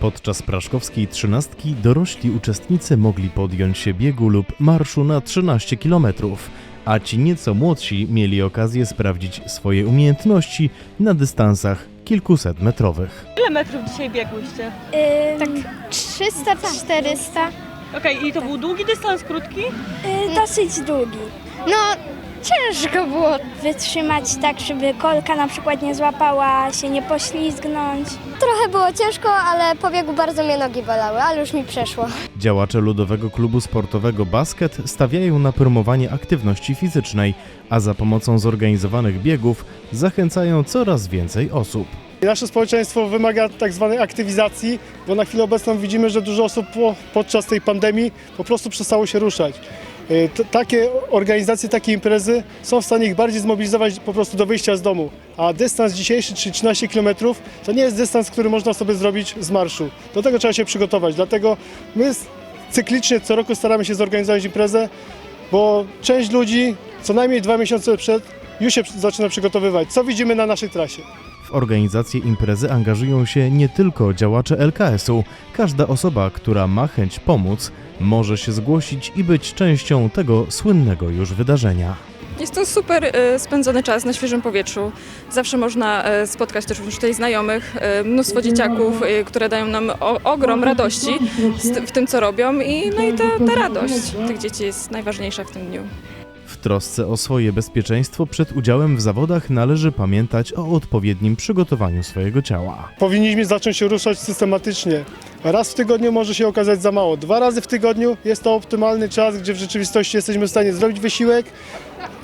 Podczas praszkowskiej trzynastki dorośli uczestnicy mogli podjąć się biegu lub marszu na 13 km, a ci nieco młodsi mieli okazję sprawdzić swoje umiejętności na dystansach kilkuset metrowych. Ile metrów dzisiaj biegłyście? tak 300-400. Okej, i to był długi dystans, krótki? dosyć długi. No, ciężko było wytrzymać tak, żeby kolka na przykład nie złapała, się nie poślizgnąć. Trochę było ciężko, ale po biegu bardzo mnie nogi bolały, ale już mi przeszło. Działacze Ludowego Klubu Sportowego Basket stawiają na promowanie aktywności fizycznej, a za pomocą zorganizowanych biegów zachęcają coraz więcej osób. Nasze społeczeństwo wymaga tak zwanej aktywizacji, bo na chwilę obecną widzimy, że dużo osób po, podczas tej pandemii po prostu przestało się ruszać. Y, Takie organizacje, takie imprezy są w stanie ich bardziej zmobilizować po prostu do wyjścia z domu. A dystans dzisiejszy, czyli 13 km, to nie jest dystans, który można sobie zrobić z marszu. Do tego trzeba się przygotować. Dlatego my cyklicznie co roku staramy się zorganizować imprezę, bo część ludzi co najmniej dwa miesiące przed już się zaczyna przygotowywać. Co widzimy na naszej trasie? W organizację imprezy angażują się nie tylko działacze LKS-u. Każda osoba, która ma chęć pomóc, może się zgłosić i być częścią tego słynnego już wydarzenia. Jest to super e, spędzony czas na świeżym powietrzu. Zawsze można e, spotkać też również tutaj znajomych, e, mnóstwo dzieciaków, które dają nam ogrom radości w tym, co robią i, no i ta, ta radość tych dzieci jest najważniejsza w tym dniu. W trosce o swoje bezpieczeństwo przed udziałem w zawodach należy pamiętać o odpowiednim przygotowaniu swojego ciała. powinniśmy zacząć się ruszać systematycznie. Raz w tygodniu może się okazać za mało. Dwa razy w tygodniu jest to optymalny czas, gdzie w rzeczywistości jesteśmy w stanie zrobić wysiłek,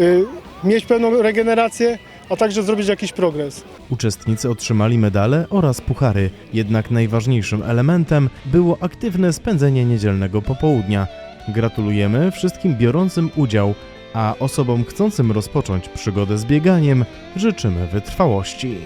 y, mieć pełną regenerację, a także zrobić jakiś progres. Uczestnicy otrzymali medale oraz puchary, jednak najważniejszym elementem było aktywne spędzenie niedzielnego popołudnia. Gratulujemy wszystkim biorącym udział, a osobom chcącym rozpocząć przygodę z bieganiem życzymy wytrwałości.